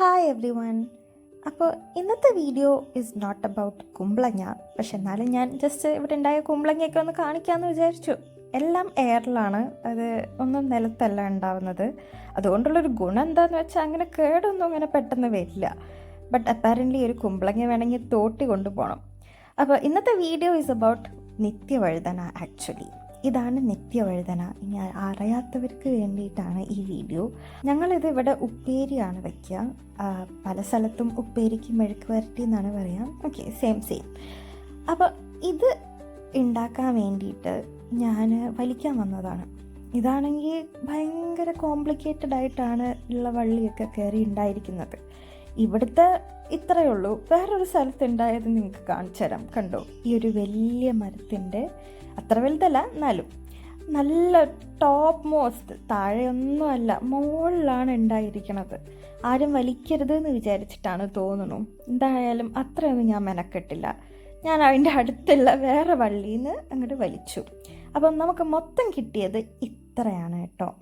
Hi every one അപ്പോൾ ഇന്നത്തെ video is not about കുമ്പളങ്ങ. പക്ഷെ എന്നാലും ഞാൻ ജസ്റ്റ് ഇവിടെ ഉണ്ടായ കുമ്പളങ്ങയൊക്കെ ഒന്ന് കാണിക്കാമെന്ന് വിചാരിച്ചു. എല്ലാം എയറിലാണ് അത് ഒന്നും നിലത്തല്ല ഉണ്ടാവുന്നത്. അതുകൊണ്ടുള്ളൊരു ഗുണം എന്താന്ന് വെച്ചാൽ അങ്ങനെ കേടൊന്നും അങ്ങനെ പെട്ടെന്ന് വരില്ല. ബട്ട് അപ്പാരന്റ്ലി ഒരു കുമ്പളങ്ങ വേണമെങ്കിൽ തോട്ടി കൊണ്ടുപോകണം അപ്പോൾ ഇന്നത്തെ വീഡിയോ ഇസ് അബൌട്ട് നിത്യവഴുതന ആക്ച്വലി ഇതാണ് നിത്യവഴുതന. ഇനി അറിയാത്തവർക്ക് വേണ്ടിയിട്ടാണ് ഈ വീഡിയോ. ഞങ്ങളിത് ഇവിടെ ഉപ്പേരിയാണ് വയ്ക്കുക പല സ്ഥലത്തും ഉപ്പേരിക്ക് മെഴുക്ക് വരട്ടി എന്നാണ് പറയാം. ഓക്കെ സെയിം സെയിം അപ്പോൾ ഇത് ഉണ്ടാക്കാൻ വേണ്ടിയിട്ട് ഞാൻ വലിക്കാൻ വന്നതാണ്. ഇതാണെങ്കിൽ ഭയങ്കര കോംപ്ലിക്കേറ്റഡ് ആയിട്ടാണ് ഉള്ള വള്ളിയൊക്കെ കയറി ഉണ്ടായിരിക്കുന്നത്. ഇവിടുത്തെ ഇത്രയേ ഉള്ളൂ. വേറൊരു സ്ഥലത്ത് ഉണ്ടായത് നിങ്ങൾക്ക് കാണിച്ചു തരാം. കണ്ടോ? ഈ ഒരു വലിയ മരത്തിന്റെ അത്ര വലുതല്ല എന്നാലും നല്ല ടോപ്പ് മോസ്റ്റ് താഴെയൊന്നുമല്ല മുകളിലാണ് ഉണ്ടായിരിക്കണത്. ആരും വലിക്കരുത് എന്ന് വിചാരിച്ചിട്ടാണ് തോന്നുന്നു. എന്തായാലും അത്രയൊന്നും ഞാൻ മെനക്കെട്ടില്ല. ഞാൻ അതിന്റെ അടുത്തുള്ള വേറെ വള്ളിയിൽ നിന്ന് അങ്ങോട്ട് വലിച്ചു. അപ്പം നമുക്ക് മൊത്തം കിട്ടിയത് ഇത്രയാണ് കേട്ടോ.